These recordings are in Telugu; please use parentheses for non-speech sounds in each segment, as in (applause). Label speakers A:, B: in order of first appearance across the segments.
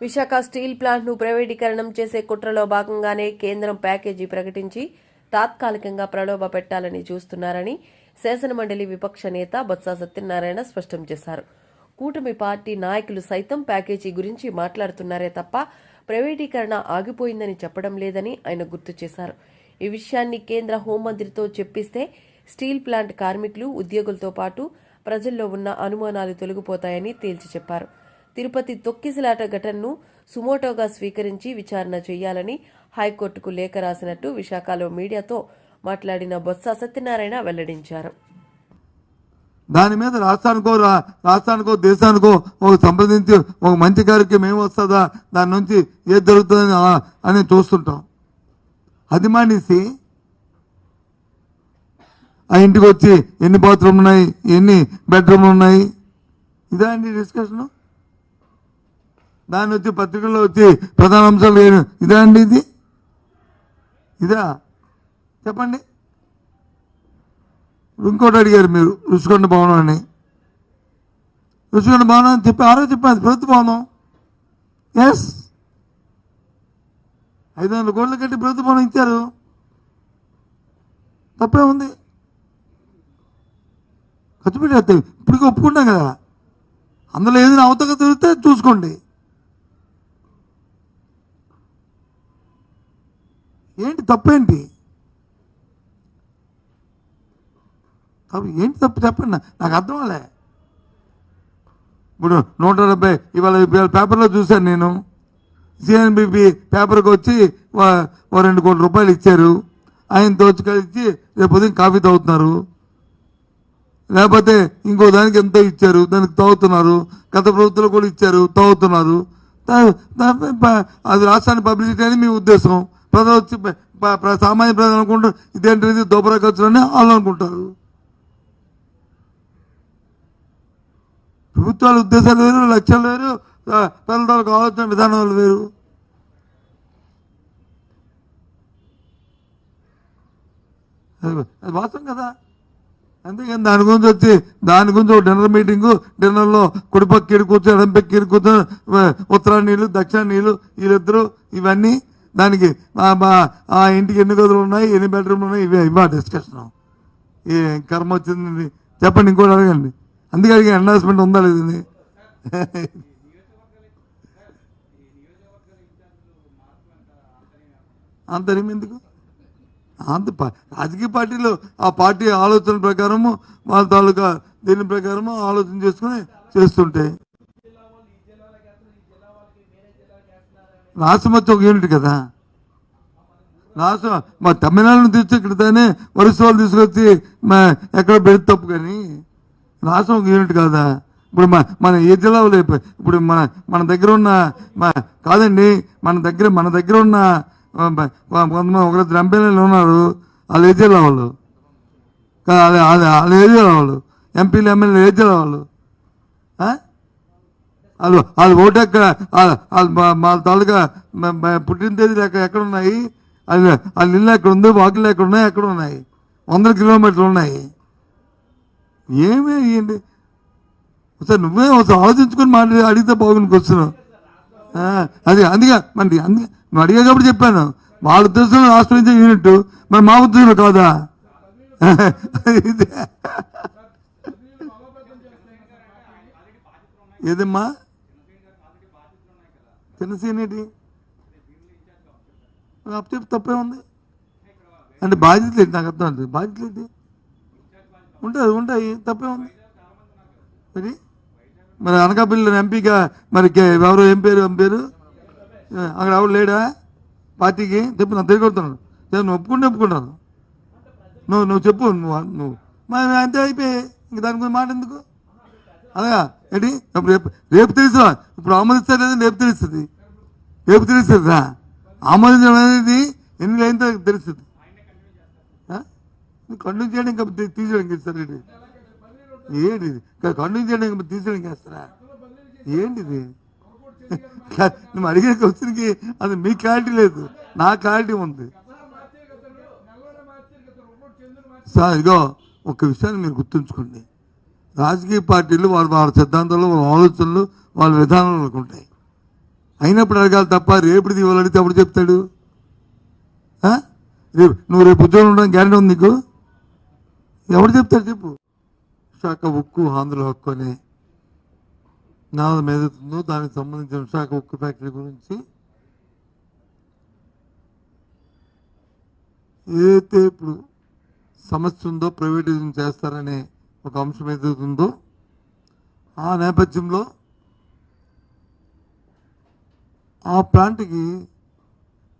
A: విశాఖ స్టీల్ ప్లాంట్ను ప్రైవేటీకరణం చేసే కుట్రలో భాగంగానే కేంద్రం ప్యాకేజీ ప్రకటించి తాత్కాలికంగా ప్రలోభ పెట్టాలని చూస్తున్నారని శాసనమండలి విపక్ష నేత బొత్స సత్యనారాయణ స్పష్టం చేశారు. కూటమి పార్టీ నాయకులు సైతం ప్యాకేజీ గురించి మాట్లాడుతున్నారే తప్ప ప్రైవేటీకరణ ఆగిపోయిందని చెప్పడం లేదని ఆయన గుర్తు చేశారు. ఈ విషయాన్ని కేంద్ర హోంమంత్రితో చెప్పిస్తే స్టీల్ ప్లాంట్ కార్మికులు ఉద్యోగులతో పాటు ప్రజల్లో ఉన్న అనుమానాలు తొలగిపోతాయని తేల్చి చెప్పారు. తిరుపతి తొక్కిసలాట ఘటనను సుమోటోగా స్వీకరించి విచారణ చేయాలని హైకోర్టుకు లేఖ రాసినట్టు విశాఖలో మీడియాతో మాట్లాడిన బొత్స సత్యనారాయణ వెల్లడించారు.
B: దాని మీద రాష్ట్రానికో రా- రాష్ట్రానికో దేశానికో ఒక సంప్రదించి ఒక మంచి కార్యక్రమం ఏమి వస్తుందా? దాని నుంచి ఏది జరుగుతుంది అని చూస్తుంటాం. అది మానేసి ఆ ఇంటికి వచ్చి ఎన్ని బాత్రూమ్లు ఉన్నాయి ఎన్ని బెడ్రూమ్లు ఉన్నాయి? ఇదా అండి డిస్కషను. దాన్ని వచ్చి పత్రికల్లో వచ్చి ప్రధాన అంశాలు ఇదా అండి ఇది? ఇదా? చెప్పండి. ఇంకోటి అడిగారు మీరు రుచికొండ భవనం అని. రుచికొండ భవనం అని చెప్పి ఆరో చెప్పాను ప్రభుత్వ భవనం. ఎస్ ఐదు వందల కోట్లు కట్టి ప్రభుత్వ భవనం ఇచ్చారు. తప్పే ఉంది. ఖర్చు పెట్టేస్తే ఇప్పటికీ ఒప్పుకుంటాం కదా. అందులో ఏదైనా అవతక తిరిగితే చూసుకోండి. ఏంటి తప్పేంటి? కాబట్టి ఏంటి తప్పు? చెప్పండి నాకు. అర్థం అలే ఇప్పుడు నూట డెబ్బై ఇవాళ ఇవాళ పేపర్లో చూశాను నేను. సిఎన్బిపి పేపర్కి వచ్చి ఓ రెండు కోట్ల రూపాయలు ఇచ్చారు. ఆయన దోచుకొచ్చి రేపు ఉదయం కాఫీ తాగుతున్నారు. లేకపోతే ఇంకో దానికి ఎంతో ఇచ్చారు. దానికి తాగుతున్నారు. గత ప్రభుత్వంలో కూడా ఇచ్చారు. తాగుతున్నారు. అది రాష్ట్రాన్ని పబ్లిసిటీ అని మీ ఉద్దేశం. ప్రజలు వచ్చి సామాన్య ప్రజలు అనుకుంటారు. ఇదేంటిది దోపరా ఖర్చులు అని వాళ్ళు అనుకుంటారు. ప్రభుత్వాల ఉద్దేశాలు వేరు లక్ష్యాలు వేరు ఆ, ప్రజల ఆలోచన విధానాలు వేరు. అది అది వాస్తవం కదా. అందుకని దాని గురించి వచ్చి దాని గురించి ఒక డిన్నర్ మీటింగు డిన్నర్లో కుడిపక్క ఇరు కూర్చొని ఎడంపక్క ఇరు కూర్చొని ఉత్తరా నీళ్ళు దక్షిణ నీళ్ళు వీళ్ళిద్దరు ఇవన్నీ దానికి ఆ- మా- ఇంటికి ఎన్ని గదులు ఉన్నాయి ఎన్ని బెడ్రూమ్లు ఉన్నాయి ఇవే ఇవా డిస్కషన్. ఏ కర్మ వచ్చిందండి చెప్పండి ఇంకోటి అడగండి. అందుకే అడిగా అనౌన్స్మెంట్ ఉందా లేదు ఇది? ఎందుకు? అంత ప- రాజకీయ పార్టీలు ఆ పార్టీ ఆలోచన ప్రకారము వాళ్ళ తాలూకా దీని ప్రకారము ఆలోచన చేసుకుని చేస్తుంటాయి రాష్ట్రం వచ్చి ఒక యూనిట్ కదా? రాష్ట్రం మా తమిళనాడును తీసుకు ఇక్కడ వరుస వాళ్ళు తీసుకొచ్చి మా ఎక్కడ పెడితే తప్పు కానీ? రాష్ట్రం ఒక యూనిట్ కాదా? ఇప్పుడు మన మన ఏ జిల్లాలో లేప- ఇప్పుడు మన మన దగ్గర ఉన్న కాదండి మన దగ్గర మన దగ్గర ఉన్న కొంతమంది ఒక కొంతమంది ఎంపీలు ఉన్నారు వాళ్ళు ఏ జిల్లా వాళ్ళు? వాళ్ళ- వాళ్ళు ఏ జిల్లా వాళ్ళు? ఎంపీలు ఎమ్మెల్యేలు ఏ జిల్లా వాళ్ళు? వాళ్ళు వాళ్ళు ఓటు ఎక్కడ వాళ్ళ- తాలూకా పుట్టిన తేదీలు ఎక్కడ ఎక్కడ ఉన్నాయి? వాళ్ళు వాళ్ళ ఇల్లు ఎక్కడ ఉంది? వాకిలు ఎక్కడ ఉన్నాయి? ఎక్కడ ఉన్నాయి? వందల కిలోమీటర్లు ఉన్నాయి. ఏమే అయ్యండి? ఒకసారి నువ్వే ఒకసారి ఆలోచించుకొని మాట్లాడి అడిగితే బాగుంది వస్తున్నావు అది అందుకే మరి అందుకే నువ్వు అడిగేటప్పుడు చెప్పాను. వాళ్ళ ఉద్దేశం రాష్ట్రం నుంచి యూనిట్ మరి మా ఉద్దేశం కాదా? (laughs) ఏదమ్మా? తినసేనేటి అప్పు అప్పుడు తప్పే ఉంది. అంటే బాధ్యత లేదు నాకు అర్థం అంటే బాధ్యత లేదు ఉంటుంది ఉంటాయి తప్పే ఉంది. మరి? మరి అనకాపల్లి ఎంపీగా మరి కే- ఎవరు ఏం పేరు ఏం పేరు? అక్కడ ఎవరు లేడా? పార్టీకి? చెప్పు నా తిరిగి నేను నువ్వు ఒప్పుకుంటే ఒప్పుకుంటాను. నువ్వు నువ్వు చెప్పు నువ్వు నువ్వు. మరి అంతే అయిపోయి ఇంక దాని గురించి మాట ఎందుకు? అలాగా? ఏంటి? రేపు రేపు తెలుసు ఇప్పుడు ఆమోదిస్తారు లేదా రేపు తెలుస్తుంది. రేపు తెలుస్తుందా ఆమోదించడం అనేది ఎన్ని అయిన తెలుస్తుంది? కంటిన్యూ చేయడం ఇంకా తీసేయడానికి తీసేయడం ఇంకా సరే ఏంటిది? కంటిన్యూ చేయడానికి తీసేయడానికి వేస్తారా ఏంటిది నువ్వు అడిగే క్వశ్చన్కి అది మీ క్లారిటీ లేదు నా క్లారిటీ ఉంది సార్ ఇగో ఒక విషయాన్ని మీరు గుర్తుంచుకోండి రాజకీయ పార్టీలు వాళ్ళ వాళ్ళ సిద్ధాంతాలు వాళ్ళ ఆలోచనలు వాళ్ళ విధానాలు ఉంటాయి అయినప్పుడు అడగాలి తప్ప రేపు ఇవాళ అడిగితే అప్పుడు చెప్తాడు రేపు నువ్వు రేపు ఉద్యోగం ఉండడం గ్యారెంటీ ఉంది నీకు ఎవరు చెప్తారు చెప్పు? శాఖ ఉక్కు ఆంధ్ర హక్కు అనే. నాదం ఏదవుతుందో దానికి సంబంధించిన శాఖ ఉక్కు ఫ్యాక్టరీ గురించి. ఏదైతే ఇప్పుడు సమస్య ఉందో ప్రైవేటైజేషన్ చేస్తారనే ఒక అంశం ఏదవుతుందో ఆ నేపథ్యంలో ఆ ప్లాంట్కి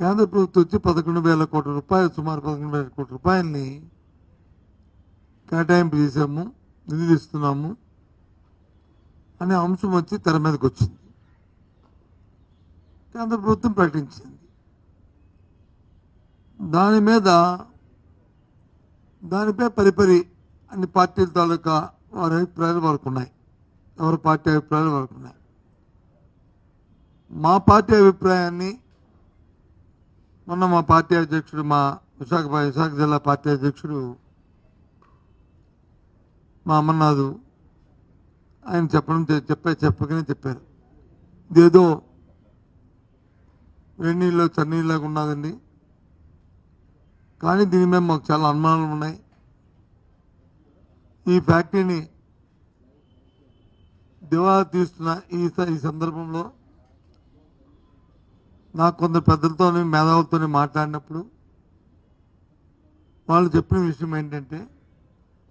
B: కేంద్ర ప్రభుత్వం వచ్చి పదకొండు వేల కోట్ల రూపాయలు సుమారు పదకొండు వేల కోట్ల రూపాయలని కేటాయింపు చేశాము నిధులు ఇస్తున్నాము అనే అంశం వచ్చి తెర మీదకి వచ్చింది. కేంద్ర ప్రభుత్వం ప్రకటించింది. దాని మీద దానిపై పరిపరి అన్ని పార్టీల తాలూకా వారి అభిప్రాయాలు వరకు ఉన్నాయి. ఎవరి పార్టీ అభిప్రాయాలు వరకు ఉన్నాయి. మా పార్టీ అభిప్రాయాన్ని మొన్న మా పార్టీ అధ్యక్షుడు మా విశాఖ విశాఖ జిల్లా పార్టీ అధ్యక్షుడు మా అమర్నాథు ఆయన చెప్పడం చెప్పే చెప్పకనే చెప్పారు. ఇదేదో వెన్నీళ్ళు చన్నీళ్ళగా ఉన్నదండి. కానీ దీని మీద మాకు చాలా అనుమానాలు ఉన్నాయి. ఈ ఫ్యాక్టరీని దివాలా తీస్తున్న ఈ స- ఈ సందర్భంలో నాకు కొందరు పెద్దలతో మేధావులతో మాట్లాడినప్పుడు వాళ్ళు చెప్పిన విషయం ఏంటంటే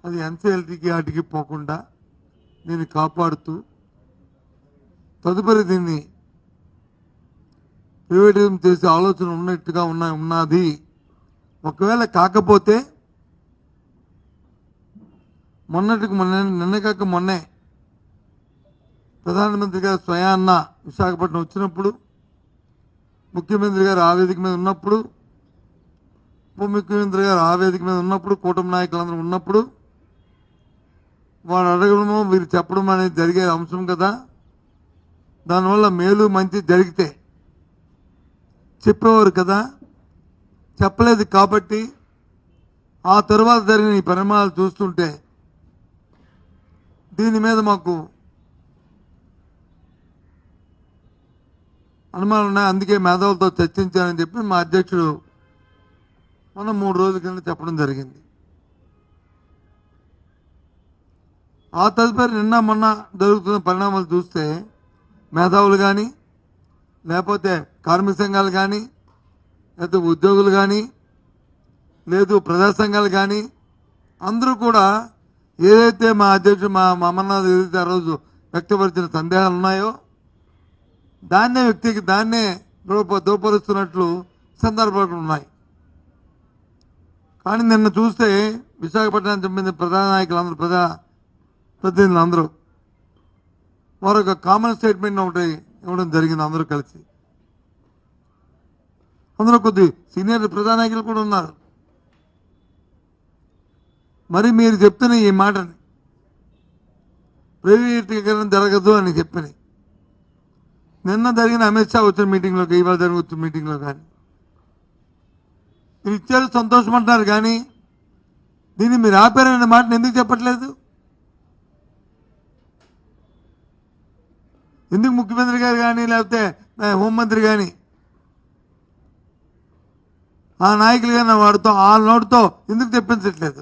B: అది ఎన్సీఎల్టీకి వాటికి పోకుండా దీన్ని కాపాడుతూ తదుపరి దీన్ని ప్రైవేటిజం చేసే ఆలోచన ఉన్నట్టుగా ఉన్న ఉన్నది. ఒకవేళ కాకపోతే మొన్నటికి మొన్న నిన్న కాక మొన్నే ప్రధానమంత్రి గారు స్వయాన్న విశాఖపట్నం వచ్చినప్పుడు ముఖ్యమంత్రి గారు ఆ వేదిక మీద ఉన్నప్పుడు ఉప ముఖ్యమంత్రి గారు ఆ వేదిక మీద ఉన్నప్పుడు కూటమి నాయకులందరూ ఉన్నప్పుడు వాడు అడగడము వీరు చెప్పడం అనేది జరిగే అంశం కదా. దానివల్ల మేలు మంచి జరిగితే చెప్పేవారు కదా. చెప్పలేదు కాబట్టి ఆ తర్వాత జరిగిన ఈ పరిణామాలు చూస్తుంటే దీని మీద మాకు అనుమానం ఉన్నాయి. అందుకే మేధావులతో చర్చించానని చెప్పి మా అధ్యక్షుడు మనం మూడు రోజుల కింద చెప్పడం జరిగింది. ఆ తదుపరి నిన్న మొన్న జరుగుతున్న పరిణామాలు చూస్తే మేధావులు కానీ లేకపోతే కార్మిక సంఘాలు కానీ లేకపోతే ఉద్యోగులు కానీ లేదు ప్రజా సంఘాలు కానీ అందరూ కూడా ఏదైతే మా అధ్యక్షుడు మా మా అమర్నాథ్ ఏదైతే ఆ రోజు వ్యక్తపరిచిన సందేహాలు ఉన్నాయో దాన్నే వ్యక్తికి దాన్నే దూప దూపరుస్తున్నట్లు సందర్భాలు ఉన్నాయి. కానీ నిన్న చూస్తే విశాఖపట్నం చెందిన ప్రధాన నాయకులు అందరూ ప్రజా ప్రతినిధులు అందరూ. మరొక కామన్ స్టేట్మెంట్ ఒకటి ఇవ్వడం జరిగింది అందరూ కలిసి. అందులో కొద్ది సీనియర్ ప్రధానాయకులు కూడా ఉన్నారు. మరి మీరు చెప్తున్న ఈ మాటని ప్రైవేటీకరణ జరగదు అని చెప్పని. నిన్న జరిగిన అమిత్ షా వచ్చిన మీటింగ్లో ఇవాళ జరుగుతున్న మీటింగ్లో కానీ. మీరు ఇచ్చారు సంతోషమంటున్నారు కానీ దీన్ని మీరు ఆపారనే మాటను ఎందుకు చెప్పట్లేదు? ఎందుకు ముఖ్యమంత్రి గారు కానీ లేకపోతే హోంమంత్రి కానీ? ఆ నాయకులు కానీ వాడితో ఆ నోటితో ఎందుకు తెప్పించట్లేదు?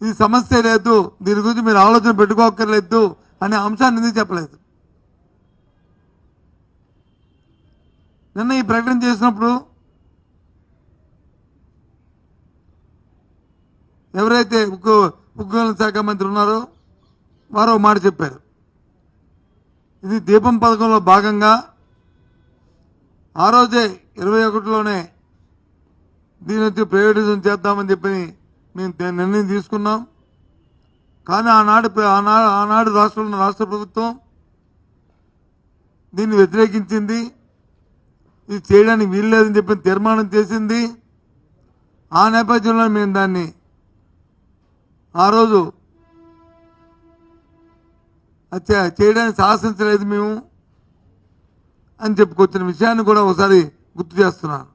B: ఇది సమస్య లేదు. దీని గురించి మీరు ఆలోచన పెట్టుకోక్కర్లేదు అనే అంశాన్ని ఎందుకు చెప్పలేదు? నిన్న ఈ ప్రకటన చేసినప్పుడు ఎవరైతే ఉక్కు ఉద్యోగుల శాఖ మంత్రి ఉన్నారో వారు మాట చెప్పారు. ఇది దీపం పథకంలో భాగంగా ఆ రోజే ఇరవై ఒకటిలోనే దీని వచ్చి ప్రయోజనం చేద్దామని చెప్పి మేము నిర్ణయం తీసుకున్నాం. కానీ ఆనాడు ప్ర- ఆనాడు ఆనాడు రాష్ట్రంలో రాష్ట్ర ప్రభుత్వం దీన్ని వ్యతిరేకించింది. ఇది చేయడానికి వీల్లేదని చెప్పి తీర్మానం చేసింది. ఆ నేపథ్యంలో మేము దాన్ని ఆ రోజు చేయడానికి సాహసించలేదు మేము అని చెప్పుకొచ్చిన విషయాన్ని కూడా ఒకసారి గుర్తు చేస్తున్నాను.